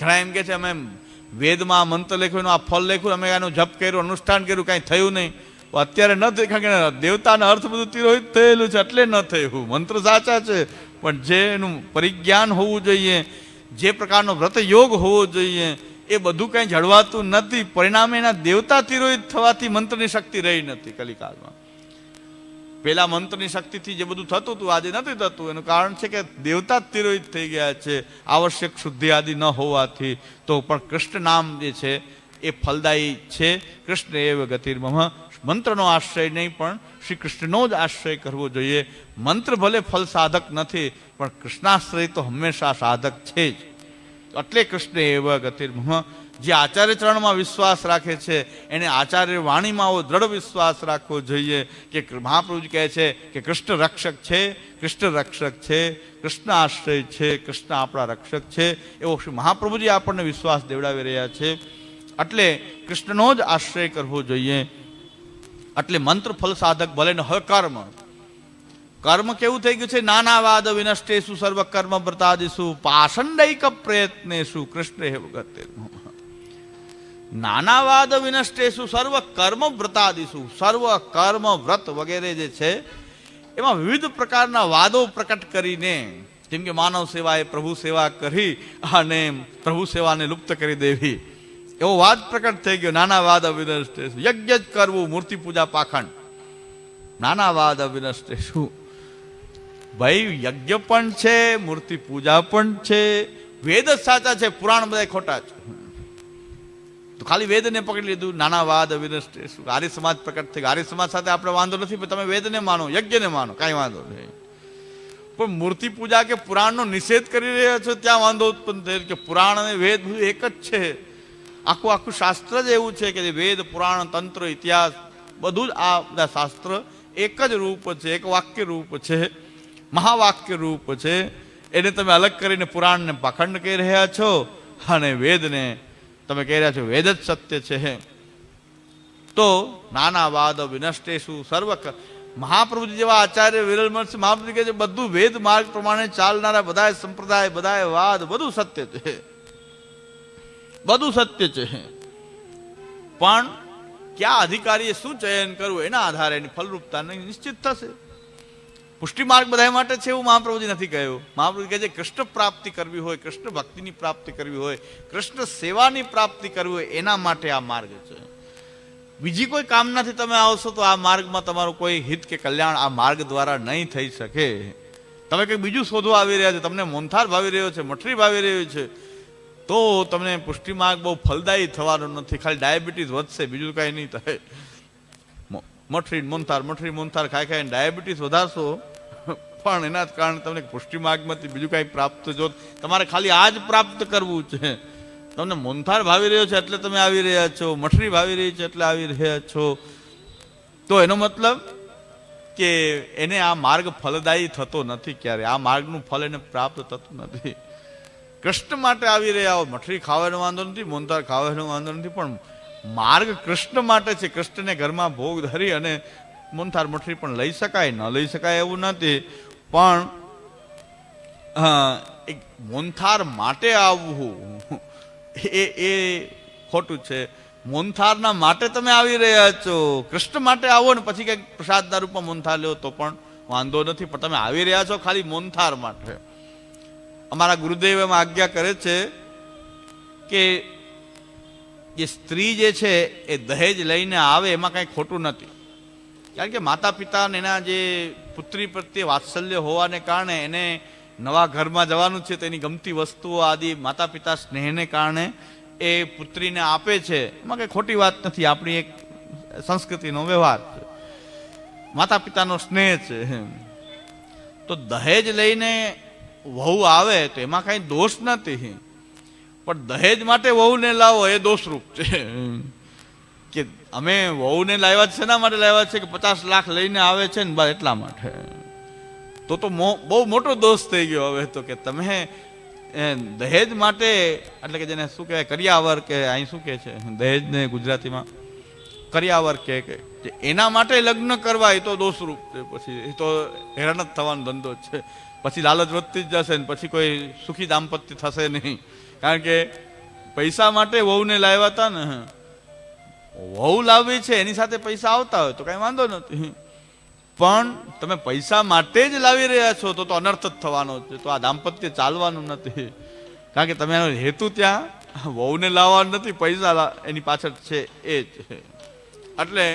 ઘણા એમ કે છે, અમે વેદમાં મંત્ર લખ્યું એનું આ ફળ લખ્યું, અમે આનું જપ કર્યું, અનુષ્ઠાન કર્યું, કાંઈ થયું નહીં. અત્યારે ન કારણ કે દેવતાના અર્થ બધું તિરોહિત થયેલું છે, એટલે ન થયું. મંત્ર સાચા છે, પણ જે એનું પરિજ્ઞાન હોવું જોઈએ, જે પ્રકારનો વ્રત યોગ હોવો જોઈએ, એ બધું કંઈ જળવાતું નથી. પરિણામે એના દેવતા તિરોહિત થવાથી મંત્રની શક્તિ રહી નથી કલિકાલમાં પેલા મંત્રની શક્તિથી જે બધું થતું હતું, આજે નથી થતું. એનું કારણ છે કે દેવતા જ તિરોહિત થઈ ગયા છે. આવશ્યક શુદ્ધિ આદિ ન હોવાથી. તો પણ કૃષ્ણ નામ જે છે, એ ફલદાયી છે. કૃષ્ણ એવ ગતિર્મહ મંત્રનો આશ્રય નહીં, પણ શ્રી કૃષ્ણનો જ આશ્રય કરવો જોઈએ. મંત્ર ભલે ફલ સાધક નથી, પણ કૃષ્ણાશ્રય તો હંમેશા સાધક છે જ. એટલે કૃષ્ણ એવ ગતિર્મહ જે આચાર્ય ચરણમાં વિશ્વાસ રાખે છે, એને આચાર્ય વાણીમાં દ્રઢ વિશ્વાસ રાખવો જોઈએ કે મહાપ્રભુજી કહે છે કે કૃષ્ણ રક્ષક છે, કૃષ્ણ રક્ષક છે, કૃષ્ણ આશ્રય છે, કૃષ્ણ આપણા રક્ષક છે, એવો શ્રી મહાપ્રભુજી આપણને વિશ્વાસ દેવડાવી રહ્યા છે. એટલે કૃષ્ણનો જ આશ્રય કરવો જોઈએ. એટલે મંત્ર ફલ સાધક ભલે ન કર્મ. કર્મ કેવું થઈ ગયું છે? નાના વાદ વિનષ્ટેશુ સર્વ કર્મ વ્રતાદિશુ પાષંડૈક પ્રયત્નેશુ કૃષ્ણ હે ગતે નાનાવાદ વિનષ્ટેશુ સર્વ કર્મ વ્રતાદિશુ સર્વ કર્મ વ્રત વગેરે જે છે, એમાં વિવિધ પ્રકારના વાદો પ્રકટ કરીને, જેમ કે માનવ સેવાએ પ્રભુ સેવા કરી અને પ્રભુ સેવાને લુપ્ત કરી દેવી. એવો વાદ પ્રકટ થઈ ગયો નાના વાદ અવિનષ્ટેશુ યજ્ઞ જ કરવું, મૂર્તિ પૂજા પાખંડ. નાના વાદ અવિનષ્ટેશુ ભાઈ, યજ્ઞ પણ છે, મૂર્તિ પૂજા પણ છે. વેદ સાચા છે, પુરાણ બધા ખોટા છે. તો ખાલી વેદને પકડી લીધું નાના વાદ અવિનષ્ટ આર્ય સમાજ પ્રકટ થઈ આર્ય સમાજ સાથે આપણે વાંધો નથી તમે વેદને માનો, યજ્ઞને માનો, કાંઈ વાંધો નહીં. પણ મૂર્તિ પૂજા કે પુરાણનો નિષેધ કરી રહ્યા છો, ત્યાં વાંધો ઉત્પન્ન થયો કે પુરાણ અને વેદ એક જ છે. આખું આખું શાસ્ત્ર જ એવું છે કે વેદ, પુરાણ, તંત્ર, ઇતિહાસ, બધું જ આ બધા શાસ્ત્ર એક જ રૂપ છે, એક વાક્ય રૂપ છે, મહાવાક્ય રૂપ છે. એને તમે અલગ કરીને પુરાણને પાખંડ કહી રહ્યા છો અને વેદને તમે કહી રહ્યા છો, વેદ જ સત્ય છે. તો નાના વાદ વિનષ્ટેશુ, સર્વ મહાપ્રભુજી જેવા આચાર્ય, વિરલ મહર્ષિ, મહાપ્રભુજી કહે છે, બધું વેદ માર્ગ પ્રમાણે ચાલનારા બધા સંપ્રદાય બધા વાદ, બધું સત્ય છે. બધું સત્ય છે. પણ કયા અધિકારીએ શું ચયન કરવું એના આધારે એની ફલરૂપતા નિશ્ચિત થશે. પુષ્ટિ માર્ગ બધા માટે છે એવું મહાપ્રભુજી નથી કહ્યું. મહાપ્રભુજી કહે છે, કૃષ્ણ પ્રાપ્તિ કરવી હોય, કૃષ્ણ ભક્તિની પ્રાપ્તિ કરવી હોય, કૃષ્ણ સેવાની પ્રાપ્તિ કરવી હોય, એના માટે આ માર્ગ છે. બીજી કોઈ કામનાથી તમે આવશો તો આ માર્ગમાં તમારું કોઈ હિત કે કલ્યાણ આ માર્ગ દ્વારા નહીં થઈ શકે. તમે કંઈક બીજું શોધવા આવી રહ્યા છો, તમને મોંથાર ભાવી રહ્યો છે, મઠરી ભાવી રહ્યો છે, તો તમને પુષ્ટિ માર્ગ બહુ ફલદાયી થવાનો નથી. ખાલી ડાયાબિટીસ વધશે, બીજું કાંઈ નહીં થાય. મઠરી મોંથાર મઠરી મોંથાર ખાઈ ખાઈને ડાયાબિટીસ વધારશો, પણ એના જ કારણે તમને પુષ્ટિ માર્ગમાંથી બીજું કાંઈ પ્રાપ્ત જો તમારે ખાલી આ જ પ્રાપ્ત કરવું છે. તમને મોંથાર ભાવી રહ્યો છે એટલે તમે આવી રહ્યા છો, મઠરી ભાવી રહી છે એટલે આવી રહ્યા છો. તો એનો મતલબ કે એને આ માર્ગ ફલદાયી થતો નથી ક્યારે. આ માર્ગનું ફલ એને પ્રાપ્ત થતું નથી. કૃષ્ણ માટે આવી રહ્યા હો. મઠરી ખાવાનો વાંધો નથી મોંતાર ખાવાનો વાંધો નથી, પણ માર્ગ કૃષ્ણ માટે છે. કૃષ્ણને ઘરમાં ભોગ ધરી અને મોનથાર મઠરી પણ લઈ શકાય, ન લઈ શકાય એવું નથી. પણ એક મોંથાર માટે આવવું, એ એ ખોટું છે. મોંથારના માટે તમે આવી રહ્યા છો. કૃષ્ણ માટે આવો ને પછી કંઈક પ્રસાદના રૂપમાં મોંથાર લ્યો તો પણ વાંધો નથી. પણ તમે આવી રહ્યા છો ખાલી મોંથાર માટે. અમારા ગુરુદેવ એમાં આજ્ઞા કરે છે કે જે સ્ત્રી જે છે, એ દહેજ લઈને આવે એમાં કાંઈ ખોટું નથી. કારણ કે માતા પિતાને એના જે પુત્રી પ્રત્યે વાત્સલ્ય હોવાને કારણે એને નવા ઘરમાં જવાનું છે તો એની ગમતી વસ્તુઓ આદિ માતા પિતા સ્નેહને કારણે એ પુત્રીને આપે છે. એમાં કંઈ ખોટી વાત નથી, આપણી એક સંસ્કૃતિનો વ્યવહાર છે. માતા પિતાનો સ્નેહ છે. તો દહેજ લઈને વહુ આવે તો એમાં કાંઈ દોષ નથી. પણ દહેજ માટે વહુને લાવો એ દોષરૂપ છે. કે અમે વહુને લાવ્યા છે, શેના માટે લાવ્યા છે કે પચાસ લાખ લઈને આવે છે ને બસ એટલા માટે. તો તો બહુ મોટો દોષ થઈ ગયો હવે તો કે તમે દહેજ માટે, એટલે કે જેને શું કહેવાય, કરિયાવર કે અહીં શું કહે છે, દહેજને ગુજરાતીમાં કરિયાવર કે એના માટે લગ્ન કરવા એ તો દોષરૂપ છે. પછી એ તો હેરાન જ થવાનો ધંધો છે. પછી લાલચ વધતી જ જશે ને પછી કોઈ સુખી દાંપત્ય થશે નહીં. કારણ કે પૈસા માટે વહુને લાવ્યા હતા ને વહુ લાવવી છે, એની સાથે પૈસા આવતા હોય તો કઈ વાંધો નથી પણ તમે પૈસા માટે જ લાવી રહ્યા છો તો તો અનર્થ જ થવાનો છે, તો આ દાંપત્ય ચાલવાનું નથી. કારણ કે તમે એનો હેતુ ત્યાં, વહુને લાવવાનું નથી, પૈસા એની પાછળ છે એ જ એટલે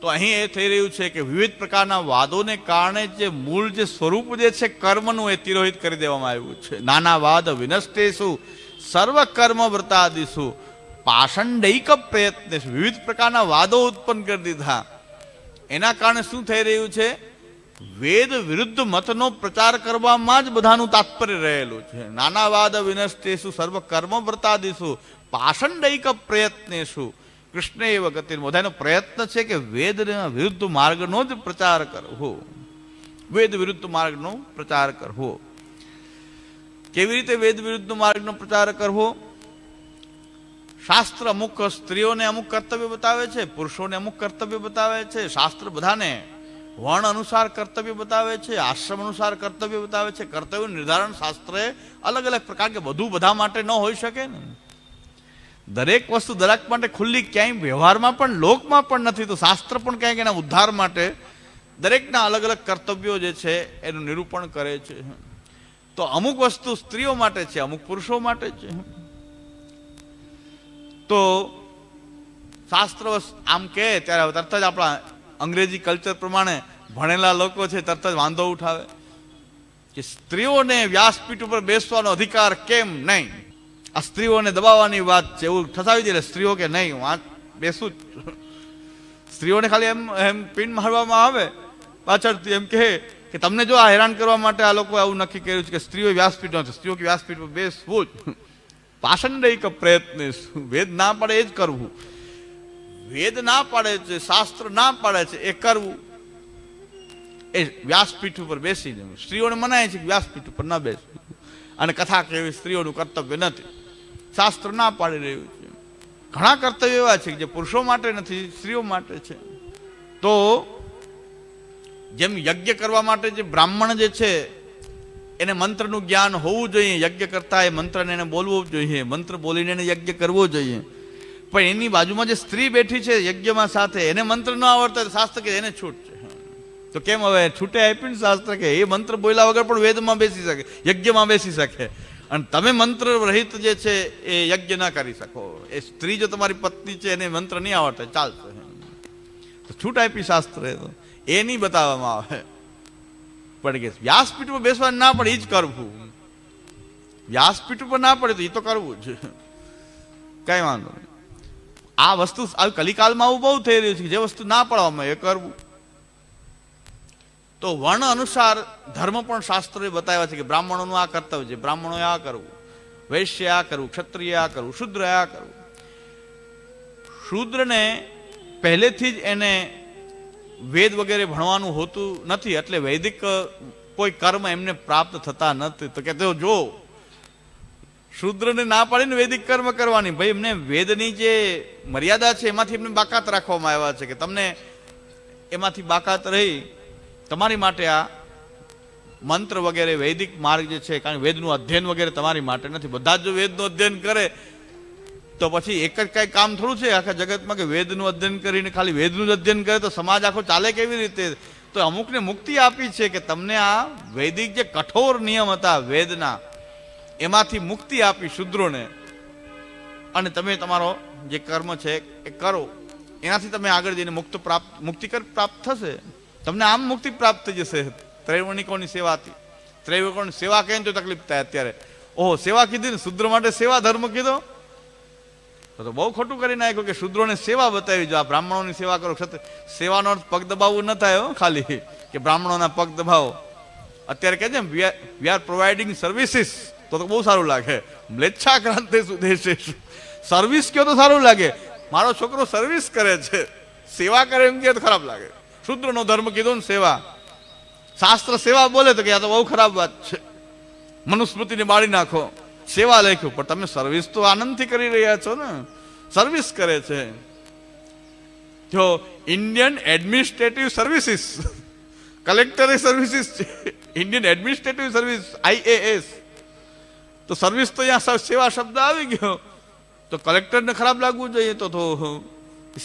તો અહીં એ થઈ રહ્યું છે કે વિવિધ પ્રકારના વાદોને કારણે જે મૂળ જે સ્વરૂપ જે છે, કર્મનું એ તિરોહિત કરી દેવામાં આવ્યું છે. નાના વાદ વિનષ્ટેશુ સર્વ કર્મ વ્રતાદિશું પાષંડૈક પ્રયત્ન વિવિધ પ્રકારના વાદો ઉત્પન્ન કરી દીધા. એના કારણે શું થઈ રહ્યું છે? વેદ વિરુદ્ધ મતનો પ્રચાર કરવામાં જ બધાનું તાત્પર્ય રહેલું છે. નાના વાદ વિનષ્ટેશુ સર્વ કર્મ વ્રતાદિશુ પાષંડૈક પ્રયત્નેશુ કૃષ્ણ એ ગતિ બધાનો પ્રયત્ન છે કે વેદના વિરુદ્ધ માર્ગનો જ પ્રચાર કરવો વેદ વિરુદ્ધ માર્ગનો પ્રચાર કરવો કેવી રીતે વેદ વિરુદ્ધ માર્ગનો પ્રચાર કરવો શાસ્ત્ર અમુક સ્ત્રીઓને અમુક કર્તવ્ય બતાવે છે પુરુષોને અમુક કર્તવ્ય બતાવે છે શાસ્ત્ર બધાને વર્ણ અનુસાર કર્તવ્ય બતાવે છે આશ્રમ અનુસાર કર્તવ્ય બતાવે છે કર્તવ્ય નિર્ધારણ શાસ્ત્રે અલગ અલગ પ્રકાર કે બધું બધા માટે ન હોઈ શકે ને દરેક વસ્તુ દરેક માટે ખુલ્લી ક્યાંય વ્યવહારમાં પણ, લોકમાં પણ નથી. તો શાસ્ત્ર પણ ક્યાંક એના ઉદ્ધાર માટે દરેકના અલગ અલગ કર્તવ્યો જે છે, એનું નિરૂપણ કરે છે. તો અમુક વસ્તુ સ્ત્રીઓ માટે છે, અમુક પુરુષો માટે છે. તો શાસ્ત્ર આમ કહે ત્યારે તરત જ આપણા અંગ્રેજી કલ્ચર પ્રમાણે ભણેલા લોકો છે, તરત જ વાંધો ઉઠાવે કે સ્ત્રીઓને વ્યાસપીઠ ઉપર બેસવાનો અધિકાર કેમ નહીં? આ સ્ત્રીઓને દબાવવાની વાત છે, એવું ઠસાવી દે સ્ત્રીઓ કે નહીં વાત બેસું સ્ત્રીઓને ખાલી એમ એમ પિન મારવામાં આવે. પાછળથી એમ કહે કે તમને જો આ હેરાન કરવા માટે આ લોકો આવું નક્કી કર્યું છે કે સ્ત્રીઓ વ્યાસપીઠ નથી, સ્ત્રીઓ કે વ્યાસપીઠ પર બેસવું જ. પાષંડિક પ્રયત્ન શું વેદ ના પાડે એ જ કરવું. વેદ ના પાડે છે, શાસ્ત્ર ના પાડે છે, એ કરવું. એ વ્યાસપીઠ ઉપર બેસી જવું સ્ત્રીઓને મનાય છે કે વ્યાસપીઠ ઉપર ન બેસવું. અને કથા કેવી સ્ત્રીઓનું કર્તવ્ય નથી. શાસ્ત્ર ના પાડી રહ્યું છે. ઘણા કર્તવ્ય એવા છે કે જે પુરુષો માટે નથી, સ્ત્રીઓ માટે છે. તો જેમ યજ્ઞ કરવા માટે જે બ્રાહ્મણ જે છે, એને મંત્રનું જ્ઞાન હોવું જોઈએ. યજ્ઞ કરતા એ મંત્રને એને બોલવું જોઈએ. મંત્ર બોલીને એને યજ્ઞ કરવો જોઈએ. પણ એની બાજુમાં જે સ્ત્રી બેઠી છે યજ્ઞમાં સાથે, એને મંત્ર ન આવડતા શાસ્ત્ર કે એને છૂટ છે. તો કેમ હવે છૂટે આપી ને શાસ્ત્ર કે એ મંત્ર બોલ્યા વગર પણ વેદમાં બેસી શકે, યજ્ઞમાં બેસી શકે. અને તમે મંત્ર રહિત જે છે એ યજ્ઞ ના કરી શકો. એ સ્ત્રી જો તમારી પત્ની છે, એને મંત્ર નહીં આવડતો, ચાલશે. તો છૂટ આપી શાસ્ત્ર એ નહીં બતાવવામાં આવે. પણ કે વ્યાસપીઠ પર બેસવા ના પડે એ જ કરવું. વ્યાસપીઠ ઉપર ના પડે તો એ તો કરવું જ. કઈ વાંધો નહીં. આ વસ્તુ આ કલિકાલમાં આવું બહુ થઈ રહ્યું છે જે વસ્તુ ના પડવામાં એ કરવું. તો વર્ણ અનુસાર ધર્મ પણ શાસ્ત્રોએ બતાવ્યા છે કે બ્રાહ્મણોનું આ કર્તવ્ય છે. બ્રાહ્મણોએ આ કરવું. વૈશ્ય આ કરવું. ક્ષત્રિય આ કરવું. શુદ્ર આ કરવું. શૂદ્રને પહેલેથી જ એને વેદ વગેરે ભણવાનું હોતું નથી, એટલે વૈદિક કોઈ કર્મ એમને પ્રાપ્ત થતા નથી. તો કે તેઓ જો, શૂદ્રને ના પાડીને વૈદિક કર્મ કરવાની, ભાઈ એમને વેદની જે મર્યાદા છે એમાંથી એમને બાકાત રાખવામાં આવ્યા છે કે તમને એમાંથી બાકાત રહી તમારી માટે આ મંત્ર વગેરે વૈદિક માર્ગ જે છે, કારણ કે વેદનું અધ્યયન વગેરે તમારી માટે નથી. બધા જ જો વેદનું અધ્યયન કરે, તો પછી એક જ કાંઈ કામ થોડું છે આખા જગતમાં કે વેદનું અધ્યયન કરીને ખાલી વેદનું જ અધ્યયન કરે, તો સમાજ આખો ચાલે કેવી રીતે? તો અમુકને મુક્તિ આપી છે કે તમને આ વૈદિક જે કઠોર નિયમ હતા વેદના, એમાંથી મુક્તિ આપી શૂદ્રોને. અને તમે તમારો જે કર્મ છે, એ કરો. એનાથી તમે આગળ જઈને મુક્ત પ્રાપ્ત, મુક્તિ પ્રાપ્ત થશે. તમને આમ મુક્તિ પ્રાપ્ત જશે. ત્રૈવણિકોની સેવા હતી. ત્રૈવણિકોની સેવા કહે તો તકલીફ થાય અત્યારે? ઓહો, સેવા કીધી ને શુદ્ર માટે સેવા ધર્મ કીધો? તો બહુ ખોટું કરી નાખ્યું કે શૂદ્રોને સેવા બતાવી જો આ બ્રાહ્મણોની સેવા કરો. ક્ષત્રિય સેવાનો અર્થ પગ દબાવવું ન થાય ખાલી. કે બ્રાહ્મણોના પગ દબાવો. અત્યારે કહે છે વી આર પ્રોવાઇડિંગ સર્વિસીસ તો તો બહુ સારું લાગે. મ્લેચ્છા ક્રાંતિ સુદેશે સર્વિસ કયો તો સારું લાગે? મારો છોકરો સર્વિસ કરે છે. સેવા કરે એમ કે ખરાબ લાગે. શૂદ્રનો ધર્મ કીધો ને સેવા. શાસ્ત્ર સેવા બોલે તો કે આ તો બહુ ખરાબ વાત છે. મનુસ્મૃતિને બાળી નાખો. સેવા લખ્યું, પણ તમે સર્વિસ તો આનંદથી કરી રહ્યા છો ને. સર્વિસ કરે છે. જો ઇન્ડિયન એડમિનિસ્ટ્રેટિવ સર્વિસીસ કલેક્ટરી સર્વિસીસ છે. ઇન્ડિયન એડમિનિસ્ટ્રેટિવ સર્વિસ આઈએએસ તો સર્વિસ તો અહીંયા સેવા શબ્દ આવી ગયો. તો કલેક્ટરને ખરાબ લાગવું જોઈએ તો,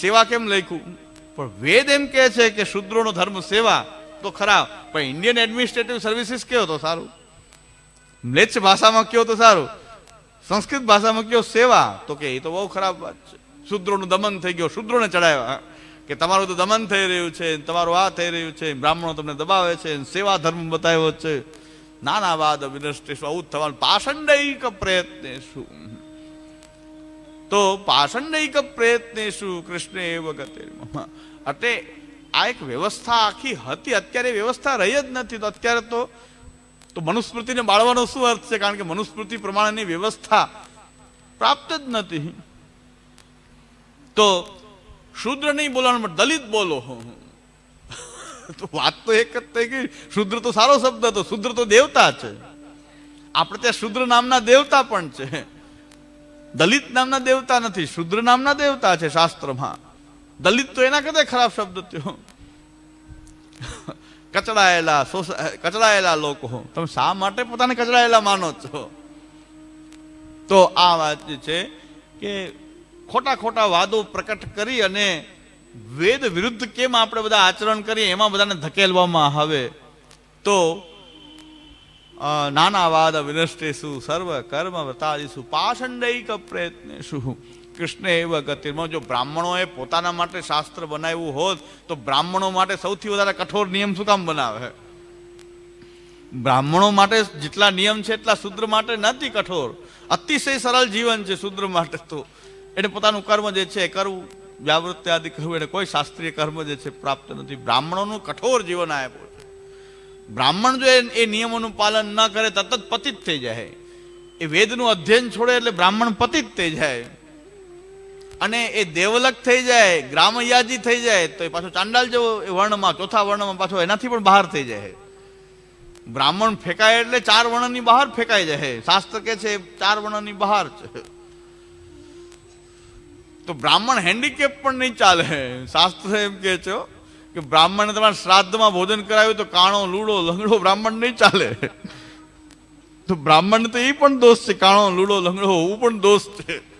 સેવા કેમ લખ્યું? પણ વેદ એમ કહે છે કે શુદ્રોનો ધર્મ સેવા તો ખરાબ. પણ ઇન્ડિયન એડમિનિસ્ટ્રેટિવ સર્વિસીસ કયો તો સારું? મ્લેચ્છ ભાષામાં કયો તો સારું? સંસ્કૃત ભાષામાં કયો સેવા? તો કે એ તો બહુ ખરાબ વાત છે. શુદ્રોનું દમન થઈ ગયો. શુદ્રોને ચડાવ્યા. કે તમારું તો દમન થઈ રહ્યું છે, તમારું આ થઈ રહ્યું છે, બ્રાહ્મણો તમને દબાવે છે, સેવા ધર્મ બતાવ્યો છે. નાના વાદ વિનષ્ટેશું આવું જ થવાનું. પાષંડૈક પ્રયત્નેશું તો પાષંડૈક પ્રયત્નેશુ કૃષ્ણ એવ ગતે એટલે આ એક વ્યવસ્થા આખી હતી, અત્યારે વ્યવસ્થા રહી જ નથી. તો અત્યારે તો તો મનુસ્મૃતિને બાળવાનો શું અર્થ છે? કારણ કે મનુસ્મૃતિ પ્રમાણેની વ્યવસ્થા પ્રાપ્ત જ નથી. તો શુદ્ર નહીં બોલવાનું, પણ દલિત બોલો તો વાત તો એક જ થઈ ગઈ. શુદ્ર તો સારો શબ્દ હતો. શુદ્ર તો દેવતા છે. આપણે ત્યાં શુદ્ર નામના દેવતા પણ છે. દલિત નામના દેવતા નથી, શુદ્ર નામના દેવતા છે શાસ્ત્રમાં. દલિત તો એના કરતા ખરાબ શબ્દ થયો. કચડાયેલા કચડાયેલા લોકો. તમે શા માટે પોતાને કચડાયેલા માનો છો? તો આ વાત છે કે ખોટા ખોટા વાદો પ્રકટ કરી અને વેદ વિરુદ્ધ કેમ આપણે બધા આચરણ કરીએ, એમાં બધાને ધકેલવામાં આવે? તો અ, નાના વાદ વિનષ્ટેશુ સર્વ કર્મ વતાદિશુ પાષંડૈક પ્રયત્નેશુ કૃષ્ણ એવ ગતિમાં જો બ્રાહ્મણોએ પોતાના માટે શાસ્ત્ર બનાવ્યું હોત તો બ્રાહ્મણો માટે સૌથી વધારે કઠોર નિયમ શું કામ બનાવે બ્રાહ્મણો માટે જેટલા નિયમ છે એટલા શુદ્ર માટે નથી કઠોર અતિશય સરળ જીવન છે શુદ્ર માટે તો એને પોતાનું કર્મ જે છે કરવું વ્યાવૃત્તિ આદિ કરવું એને કોઈ શાસ્ત્રીય કર્મ જે છે પ્રાપ્ત નથી બ્રાહ્મણોનું કઠોર જીવન આપ્યું બ્રાહ્મણ જો એ- નિયમોનું પાલન ન કરે, તરત જ પતિત થઈ જાય. એ વેદનું અધ્યયન છોડે એટલે બ્રાહ્મણ પતિત થઈ જાય. અને એ દેવલક થઈ જાય, ગ્રામયાજી થઈ જાય, તો એ પાછો ચાંડાલ જેવો એ વર્ણમાં, ચોથા વર્ણમાં પાછો એનાથી પણ બહાર થઈ જાય. બ્રાહ્મણ ફેંકાય એટલે ચાર વર્ણની બહાર ફેંકાઈ જાય. શાસ્ત્ર કે છે, ચાર વર્ણની બહાર છે. તો બ્રાહ્મણ હેન્ડીકેપ પણ નહીં ચાલે. શાસ્ત્ર એમ કે છે કે બ્રાહ્મણને તમારે શ્રાદ્ધમાં ભોજન કરાવ્યું તો કાણો, લૂડો, લંગડો બ્રાહ્મણ નહીં ચાલે. તો બ્રાહ્મણ તો એ પણ દોષ છે, કાણો, લૂડો, લંગડો હોવું પણ દોષ છે.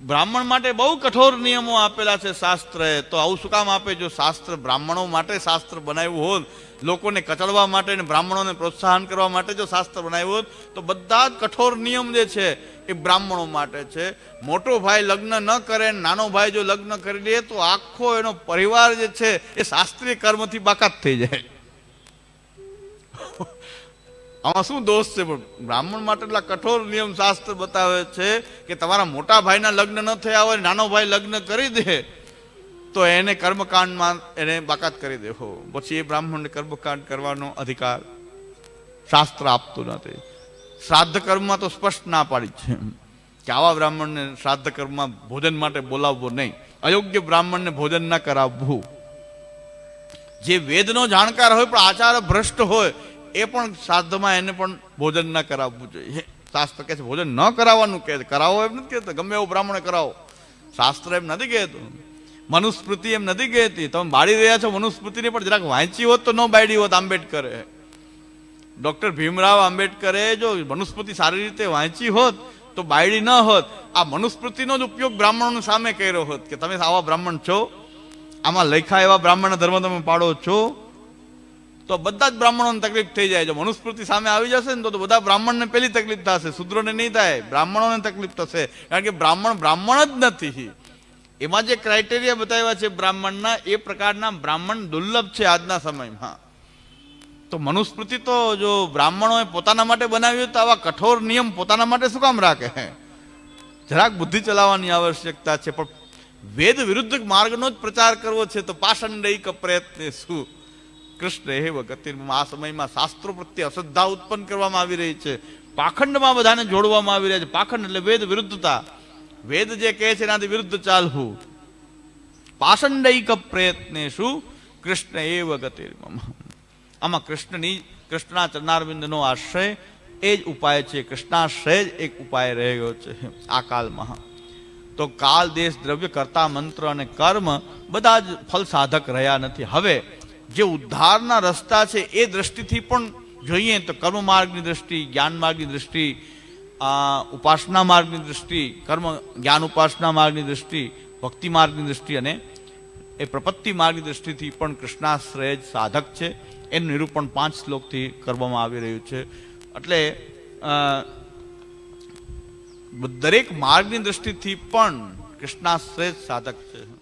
બ્રાહ્મણ માટે બહુ કઠોર નિયમો આપેલા છે શાસ્ત્રએ. તો આવું શું કામ આપે? જો શાસ્ત્ર બ્રાહ્મણો માટે શાસ્ત્ર બનાવ્યું હોત, લોકોને કચડવા માટે અને બ્રાહ્મણોને પ્રોત્સાહન કરવા માટે જો શાસ્ત્ર બનાવ્યું હોત, તો બધા જ કઠોર નિયમ જે છે એ બ્રાહ્મણો માટે છે. મોટો ભાઈ લગ્ન ન કરે નાનો ભાઈ જો લગ્ન કરી લે તો આખો એનો પરિવાર જે છે એ શાસ્ત્રીય કર્મથી બાકાત થઈ જાય. આમાં શું દોષ છે? પણ બ્રાહ્મણ માટે એટલા કઠોર નિયમ શાસ્ત્ર બતાવે છે કે તમારા મોટા ભાઈના લગ્ન ન થયા હોય, નાનો ભાઈ લગ્ન કરી દે, તો એને કર્મકાંડમાં એને બાકાત કરી દેવો પછી એ બ્રાહ્મણને કર્મકાંડ કરવાનો અધિકાર શાસ્ત્ર આપતું નથી. શ્રાદ્ધ કર્મમાં તો સ્પષ્ટ ના પાડી છે. કે આવા બ્રાહ્મણને શ્રાદ્ધ કર્મમાં ભોજન માટે બોલાવવો નહીં. અયોગ્ય બ્રાહ્મણને ભોજન ના કરાવવું. જે વેદનો જાણકાર હોય પણ આચાર ભ્રષ્ટ હોય એ પણ શ્રાદ્ધમાં એને પણ ભોજન ન કરાવવું જોઈએ. શાસ્ત્ર કહે છે, ભોજન ન કરાવવાનું કહે કરાવો એમ નથી કહેતો, ગમે એવું બ્રાહ્મણે કરાવો. શાસ્ત્ર એમ નથી કહેતું. મનુસ્મૃતિ એમ નથી કહેતી. તમે બાળી રહ્યા છો મનુસ્મૃતિને પણ જરાક વાંચી હોત તો ન બાળી હોત આંબેડકરે. ડોક્ટર ભીમરાવ આંબેડકરે જો મનુસ્મૃતિ સારી રીતે વાંચી હોત તો બાયડી ન હોત. આ મનુસ્મૃતિનો જ ઉપયોગ બ્રાહ્મણોની સામે કર્યો હોત કે તમે આવા બ્રાહ્મણ છો, આમાં લખ્યા એવા બ્રાહ્મણ ધર્મ તમે પાડો છો તો બધા જ બ્રાહ્મણોને તકલીફ થઈ જાય. જો મનુસ્મૃતિ સામે આવી જશે ને તો બધા બ્રાહ્મણને પહેલી તકલીફ થશે, શુદ્રોને નહીં થાય. બ્રાહ્મણોને તકલીફ થશે. કારણ કે બ્રાહ્મણ બ્રાહ્મણ જ નથી. એમાં જે ક્રાઇટેરિયા બતાવ્યા છે બ્રાહ્મણના, એ પ્રકારના બ્રાહ્મણ દુર્લભ છે આજના સમયમાં. તો મનુસ્મૃતિ તો જો બ્રાહ્મણોએ પોતાના માટે બનાવ્યું તો આવા કઠોર નિયમ પોતાના માટે શું કામ રાખે? જરાક બુદ્ધિ ચલાવવાની આવશ્યકતા છે. પણ વેદ વિરુદ્ધ માર્ગનો જ પ્રચાર કરવો છે તો પાષંડૈક પ્રયત્ન શું કૃષ્ણ હે વગતિ આ સમયમાં શાસ્ત્રો પ્રત્યે અશ્રદ્ધા ઉત્પન્ન કરવામાં આવી રહી છે. પાખંડમાં બધાને જોડવામાં આવી રહ્યા છે. પાખંડ એટલે વેદ વિરુદ્ધતા. વેદ જે કહે છે એનાથી વિરુદ્ધ ચાલવું. પાષંડૈક પ્રયત્ને શું કૃષ્ણ એવ ગતિર્મ આમાં કૃષ્ણની કૃષ્ણના ચરણારવિંદનો આશ્રય એ જ ઉપાય છે. કૃષ્ણાશ્રય જ એક ઉપાય રહ્યો છે આ કાલમાં. તો કાલ દેશ દ્રવ્ય, કરતા, મંત્ર અને કર્મ બધા જ ફલ સાધક રહ્યા નથી. હવે જે ઉદ્ધારના રસ્તા છે એ દ્રષ્ટિથી પણ જોઈએ તો કર્મ માર્ગની દ્રષ્ટિ જ્ઞાન માર્ગની દ્રષ્ટિ ઉપાસના માર્ગની દ્રષ્ટિ, કર્મ જ્ઞાન ઉપાસના માર્ગની દ્રષ્ટિ, ભક્તિ માર્ગની દ્રષ્ટિ અને એ પ્રપત્તિ માર્ગની દ્રષ્ટિથી પણ કૃષ્ણાશ્રય જ સાધક છે. એનું નિરૂપણ પાંચ શ્લોકથી કરવામાં આવી રહ્યું છે. એટલે દરેક માર્ગની દ્રષ્ટિથી પણ કૃષ્ણાશ્રય સાધક છે.